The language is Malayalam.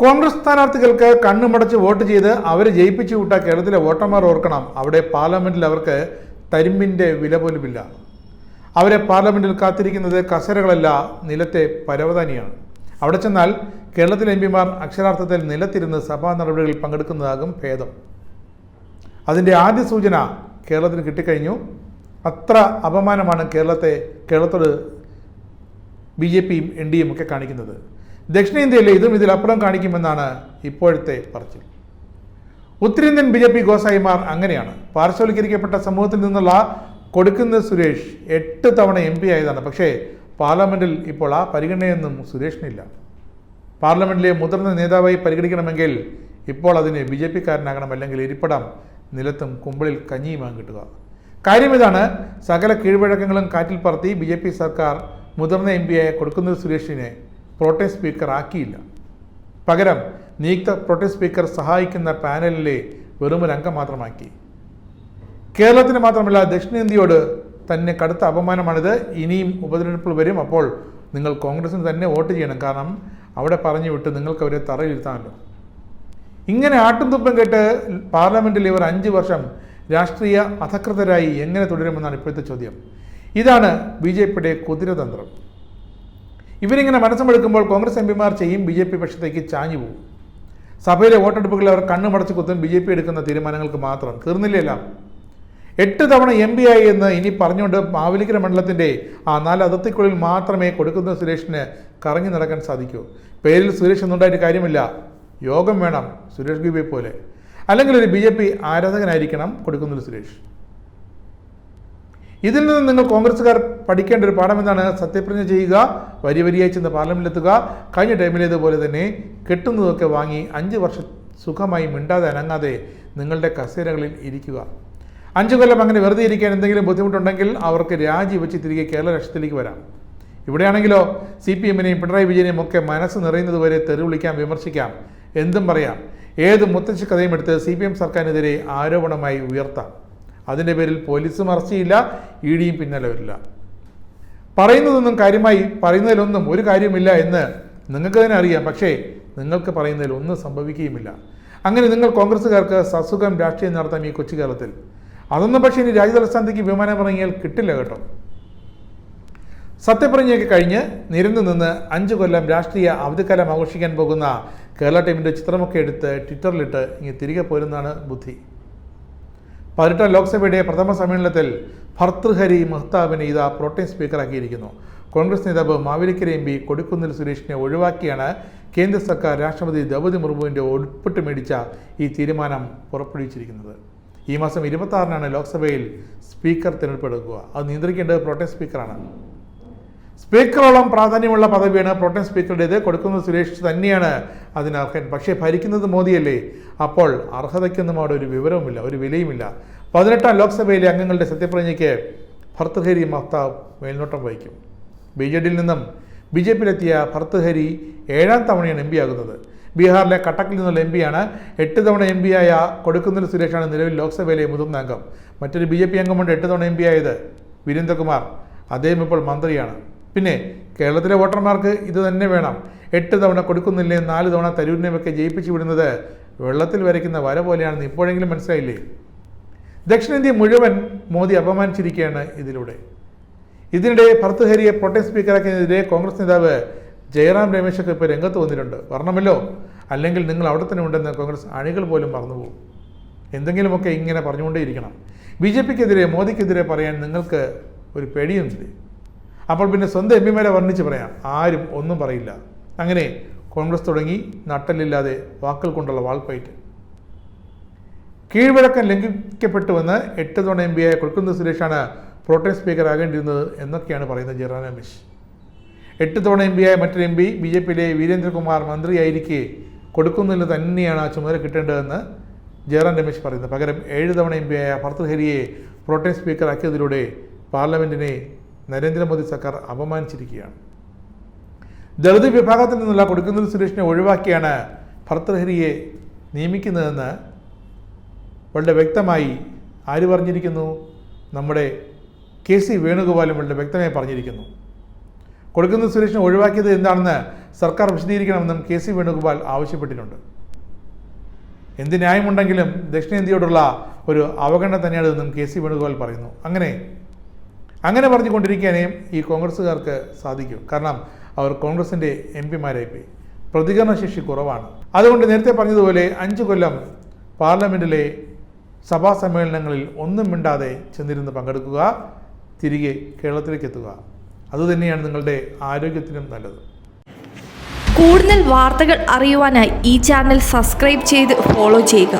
കോൺഗ്രസ് സ്ഥാനാർത്ഥികൾക്ക് കണ്ണുമടച്ച് വോട്ട് ചെയ്ത് അവരെ ജയിപ്പിച്ചു വിട്ട കേരളത്തിലെ വോട്ടർമാർ ഓർക്കണം അവിടെ പാർലമെന്റിൽ അവർക്ക് തരിമ്പിന്റെ വില പോലുമില്ല. അവരെ പാർലമെന്റിൽ കാത്തിരിക്കുന്നത് കസരകളല്ല നിലത്തെ പരവതാനിയാണ്. അവിടെ ചെന്നാൽ കേരളത്തിലെ എം പിമാർ അക്ഷരാർത്ഥത്തിൽ നിലത്തിരുന്ന് സഭാ നടപടികളിൽ പങ്കെടുക്കുന്നതാകും ഭേദം. അതിന്റെ ആദ്യ സൂചന കേരളത്തിന് കിട്ടിക്കഴിഞ്ഞു. അത്ര അപമാനമാണ് കേരളത്തെ കേരളത്തോട് ബി ജെ പിയും എൻ ഡി എം ഒക്കെ കാണിക്കുന്നത്. ദക്ഷിണേന്ത്യയിലെ ഇതും ഇതിലപ്പുറം കാണിക്കുമെന്നാണ് ഇപ്പോഴത്തെ പറച്ചിൽ. ഉത്തരേന്ത്യൻ ബി ജെ പി ഗോസായിമാർ അങ്ങനെയാണ്. പാർശ്വവൽക്കരിക്കപ്പെട്ട സമൂഹത്തിൽ നിന്നുള്ള കൊടുക്കുന്ന സുരേഷ് എട്ട് തവണ എം പി ആയതാണ്. പക്ഷേ പാർലമെന്റിൽ ഇപ്പോൾ ആ പരിഗണനയൊന്നും സുരേഷിനില്ല. പാർലമെന്റിലെ മുതിർന്ന നേതാവായി പരിഗണിക്കണമെങ്കിൽ ഇപ്പോൾ അതിന് ബി ജെ പിക്കാരനാകണം അല്ലെങ്കിൽ ഇരിപ്പിടം നിലത്തും കുമ്പിളിൽ കഞ്ഞിയുമാകും കിട്ടുക കാര്യം ഇതാണ് സകല കീഴ്വഴക്കങ്ങളും കാറ്റിൽ പറത്തി ബി സർക്കാർ മുതിർന്ന എം ആയ കൊടുക്കുന്ന സുരേഷിനെ പ്രോട്ടേം സ്പീക്കർ ആക്കിയില്ല. പകരം നിയുക്ത പ്രോട്ടേം സ്പീക്കർ സഹായിക്കുന്ന പാനലിലെ വെറുമൊരു അംഗം മാത്രമാക്കി. കേരളത്തിന് മാത്രമല്ല ദക്ഷിണേന്ത്യയോട് തന്നെ കടുത്ത അപമാനമാണിത്. ഇനിയും ഉപതെരഞ്ഞെടുപ്പിൽ വരും. അപ്പോൾ നിങ്ങൾ കോൺഗ്രസിന് തന്നെ വോട്ട് ചെയ്യണം. കാരണം അവിടെ പറഞ്ഞു വിട്ട് നിങ്ങൾക്ക് അവരെ തറയിലിരുത്താമല്ലോ. ഇങ്ങനെ ആട്ടും കേട്ട് പാർലമെന്റിൽ ഇവർ അഞ്ച് വർഷം രാഷ്ട്രീയ അധകൃതരായി എങ്ങനെ തുടരുമെന്നാണ് ഇപ്പോഴത്തെ ചോദ്യം. ഇതാണ് ബി ജെ പിയുടെ കുതിരതന്ത്രം. ഇവരിങ്ങനെ മനസ്സമെടുക്കുമ്പോൾ കോൺഗ്രസ് എം പിമാർ ചെയ്യും ബി ജെ പി പക്ഷത്തേക്ക് ചാഞ്ഞു പോകും. സഭയിലെ വോട്ടെടുപ്പുകളിൽ അവർ കണ്ണുമടച്ച് കുത്തും ബി ജെ പി എടുക്കുന്ന തീരുമാനങ്ങൾക്ക് മാത്രം. തീർന്നില്ലെല്ലാം എട്ട് തവണ എം പി ആയി എന്ന് ഇനി പറഞ്ഞുകൊണ്ട് മാവലിക്കര മണ്ഡലത്തിന്റെ ആ നാല് അതിർത്തിക്കുള്ളിൽ മാത്രമേ കൊടുക്കുന്ന സുരേഷിന് കറങ്ങി നടക്കാൻ സാധിക്കൂ. പേരിൽ സുരേഷ് എന്നുണ്ടായിട്ട് കാര്യമില്ല. യോഗം വേണം സുരേഷ് ഗോപിയെ പോലെ. അല്ലെങ്കിൽ ഒരു ബി ജെ പി ആരാധകനായിരിക്കണം കൊടുക്കുന്ന സുരേഷ്. ഇതിൽ നിന്ന് നിങ്ങൾ കോൺഗ്രസ്സുകാർ പഠിക്കേണ്ട ഒരു പാഠം എന്താണ്? സത്യപ്രതിജ്ഞ ചെയ്യുക വരി വരിയായി ചെന്ന് പാർലമെന്റിലെത്തുക കഴിഞ്ഞ ടൈമിലേതുപോലെ തന്നെ കെട്ടുന്നതൊക്കെ വാങ്ങി അഞ്ച് വർഷം സുഖമായി മിണ്ടാതെ അനങ്ങാതെ നിങ്ങളുടെ കസേരകളിൽ ഇരിക്കുക. അഞ്ചു കൊല്ലം അങ്ങനെ വെറുതെ ഇരിക്കാൻ എന്തെങ്കിലും ബുദ്ധിമുട്ടുണ്ടെങ്കിൽ അവർക്ക് രാജിവെച്ച് തിരികെ കേരള രാഷ്ട്രത്തിലേക്ക് വരാം. ഇവിടെയാണെങ്കിലോ സി പി എമ്മിനെയും പിണറായി വിജയനെയും ഒക്കെ മനസ്സ് നിറയുന്നത് വരെ തെറി വിളിക്കാം വിമർശിക്കാം. എന്തും പറയാം. ഏത് മുത്തശ്ശി കഥയും എടുത്ത് സി പി എം സർക്കാരിനെതിരെ ആരോപണമായി ഉയർത്താം. അതിന്റെ പേരിൽ പോലീസും അറസ്റ്റ് ഇ ഡിയും പിന്നാലെ വരില്ല. പറയുന്നതൊന്നും കാര്യമായി പറയുന്നതിലൊന്നും ഒരു കാര്യമില്ല എന്ന് നിങ്ങൾക്ക് തന്നെ അറിയാം. പക്ഷേ നിങ്ങൾക്ക് പറയുന്നതിൽ ഒന്നും സംഭവിക്കുകയുമില്ല. അങ്ങനെ നിങ്ങൾ കോൺഗ്രസ്സുകാർക്ക് സസുഖം രാഷ്ട്രീയം നടത്താം ഈ കൊച്ചു കേരളത്തിൽ. അതൊന്നും പക്ഷേ ഇനി രാജ്യതലസ്ഥാനത്തേക്ക് വിമാനം ഇറങ്ങിയാൽ കിട്ടില്ല കേട്ടോ. സത്യപ്രതിജ്ഞയൊക്കെ കഴിഞ്ഞ് നിരന്നു നിന്ന് അഞ്ച് കൊല്ലം രാഷ്ട്രീയ അവധിക്കാലം ആഘോഷിക്കാൻ പോകുന്ന കേരള ടീമിന്റെ ചിത്രമൊക്കെ എടുത്ത് ട്വിറ്ററിലിട്ട് ഇങ്ങനെ തിരികെ പോരുന്നതാണ് ബുദ്ധി. പതിനെട്ടാം ലോക്സഭയുടെ പ്രഥമ സമ്മേളനത്തിൽ ഭർത്തൃഹരി മഹ്താബിനെ ഇതാ പ്രോട്ടേം സ്പീക്കറാക്കിയിരിക്കുന്നു. കോൺഗ്രസ് നേതാവ് മാവേലിക്കര എം പി കൊടിക്കുന്നിൽ സുരേഷിനെ ഒഴിവാക്കിയാണ് കേന്ദ്ര സർക്കാർ രാഷ്ട്രപതി ദ്രൗപതി മുർമുവിന്റെ ഒപ്പിട്ട് മേടിച്ച ഈ തീരുമാനം പുറപ്പെടുവിച്ചിരിക്കുന്നത്. ഈ മാസം ഇരുപത്തി ആറിനാണ് ലോക്സഭയിൽ സ്പീക്കർ തിരഞ്ഞെടുപ്പ് എടുക്കുക. അത് നിയന്ത്രിക്കേണ്ടത് പ്രോട്ടേം സ്പീക്കറാണ്. സ്പീക്കറോളം പ്രാധാന്യമുള്ള പദവിയാണ് പ്രോട്ടം സ്പീക്കറുടേത് കൊടുക്കുന്നത് സുരേഷ് തന്നെയാണ് അതിന് അർഹൻ. പക്ഷേ ഭരിക്കുന്നത് മോദിയല്ലേ? അപ്പോൾ അർഹതയ്ക്കൊന്നും അവിടെ ഒരു വിവരവുമില്ല ഒരു വിലയുമില്ല. പതിനെട്ടാം ലോക്സഭയിലെ അംഗങ്ങളുടെ സത്യപ്രതിജ്ഞയ്ക്ക് ഭർത്തുഹരി മഹ്താബ് മേൽനോട്ടം വഹിക്കും. ബി ജെ ഡിയിൽ നിന്നും ബി ജെ പിയിലെത്തിയ ഭർത്തുഹരി ഏഴാം തവണയാണ് എം പി ആകുന്നത്. ബീഹാറിലെ കട്ടക്കിൽ നിന്നുള്ള എം പിയാണ് എട്ട് തവണ എം പി ആയ കൊടുക്കുന്നിൽ സുരേഷാണ് നിലവിൽ ലോക്സഭയിലെ മുതിർന്ന അംഗം. മറ്റൊരു ബി ജെ പി അംഗമുണ്ട് എട്ട് തവണ എം പി ആയത് വീരേന്ദ്രകുമാർ. അദ്ദേഹം ഇപ്പോൾ മന്ത്രിയാണ്. പിന്നെ കേരളത്തിലെ വോട്ടർമാർക്ക് ഇത് തന്നെ വേണം. എട്ട് തവണ കൊടുക്കുന്നില്ലേ നാല് തവണ തരൂരിനെയൊക്കെ ജയിപ്പിച്ചു വിടുന്നത് വെള്ളത്തിൽ വരയ്ക്കുന്ന വര പോലെയാണെന്ന് ഇപ്പോഴെങ്കിലും മനസ്സിലായില്ലേ? ദക്ഷിണേന്ത്യ മുഴുവൻ മോദി അപമാനിച്ചിരിക്കുകയാണ് ഇതിലൂടെ. ഇതിനിടെ ഭർത്തുഹരിയെ പ്രൊട്ടേം സ്പീക്കറാക്കിയതിനെതിരെ കോൺഗ്രസ് നേതാവ് ജയറാം രമേശൊക്കെ ഇപ്പോൾ രംഗത്ത് വന്നിട്ടുണ്ട്. വരണമല്ലോ അല്ലെങ്കിൽ നിങ്ങൾ അവിടെ തന്നെ ഉണ്ടെന്ന് കോൺഗ്രസ് അണികൾ പോലും മറന്നുപോകും. എന്തെങ്കിലുമൊക്കെ ഇങ്ങനെ പറഞ്ഞുകൊണ്ടേയിരിക്കണം. ബി ജെ പിക്കെതിരെ മോദിക്കെതിരെ പറയാൻ നിങ്ങൾക്ക് ഒരു പേടിയൊന്നുമില്ലേ അപ്പോൾ പിന്നെ സ്വന്തം എം പിമാരെ വർണിച്ച് പറയാം. ആരും ഒന്നും പറയില്ല. അങ്ങനെ കോൺഗ്രസ് തുടങ്ങി നട്ടലില്ലാതെ വാക്കുകൾ കൊണ്ടുള്ള വാൾപ്പയറ്റ് കീഴ്വഴക്കം ലംഘിക്കപ്പെട്ടുവെന്ന് എട്ട് തവണ എം പിയായ കൊടുക്കുന്ന സുരേഷാണ് പ്രോട്ടേം സ്പീക്കർ ആകേണ്ടിയിരുന്നത് എന്നൊക്കെയാണ് പറയുന്നത് ജയറാം രമേശ്. എട്ട് തവണ എം പിയായ മറ്റൊരു എം പി ബി ജെ പിയിലെ വീരേന്ദ്രകുമാർ മന്ത്രിയായിരിക്കെ കൊടുക്കുന്നതിൽ തന്നെയാണ് ആ ചുമതല കിട്ടേണ്ടതെന്ന് ജയറാം രമേശ് പറയുന്നത് പകരം ഏഴ് തവണ എം പിയായ ഭർത്തൃഹരിയെ പ്രോട്ടേം സ്പീക്കറാക്കിയതിലൂടെ പാർലമെന്റിനെ നരേന്ദ്രമോദി സർക്കാർ അപമാനിച്ചിരിക്കുകയാണ്. ദളിത് വിഭാഗത്തിൽ നിന്നുള്ള കൊടുക്കുന്നതിൽ സുരേഷിനെ ഒഴിവാക്കിയാണ് ഭർത്തൃഹരിയെ നിയമിക്കുന്നതെന്ന് വളരെ വ്യക്തമായി ആര് പറഞ്ഞിരിക്കുന്നു? നമ്മുടെ കെ സി വേണുഗോപാലും വളരെ വ്യക്തമായി പറഞ്ഞിരിക്കുന്നു. കൊടുക്കുന്ന സുരേഷിനെ ഒഴിവാക്കിയത് എന്താണെന്ന് സർക്കാർ വിശദീകരിക്കണമെന്നും കെ സി വേണുഗോപാൽ ആവശ്യപ്പെട്ടിട്ടുണ്ട്. എന്ത് ന്യായമുണ്ടെങ്കിലും ദക്ഷിണേന്ത്യയോടുള്ള ഒരു അവഗണന തന്നെയാണ് എന്നും കെ സി വേണുഗോപാൽ പറയുന്നു. അങ്ങനെ അങ്ങനെ പറഞ്ഞുകൊണ്ടിരിക്കാനേ ഈ കോൺഗ്രസ്സുകാർക്ക് സാധിക്കും. കാരണം അവർ കോൺഗ്രസിന്റെ എം പിമാരായിപ്പോയി പ്രതികരണശേഷി കുറവാണ്. അതുകൊണ്ട് നേരത്തെ പറഞ്ഞതുപോലെ അഞ്ച് കൊല്ലം പാർലമെന്റിലെ സഭാ സമ്മേളനങ്ങളിൽ ഒന്നും മിണ്ടാതെ ചെന്നിരുന്ന് പങ്കെടുക്കുക തിരികെ കേരളത്തിലേക്ക് എത്തുക അതുതന്നെയാണ് നിങ്ങളുടെ ആരോഗ്യത്തിനും നല്ലത്. കൂടുതൽ വാർത്തകൾ അറിയുവാനായി ഈ ചാനൽ സബ്സ്ക്രൈബ് ചെയ്ത് ഫോളോ ചെയ്യുക.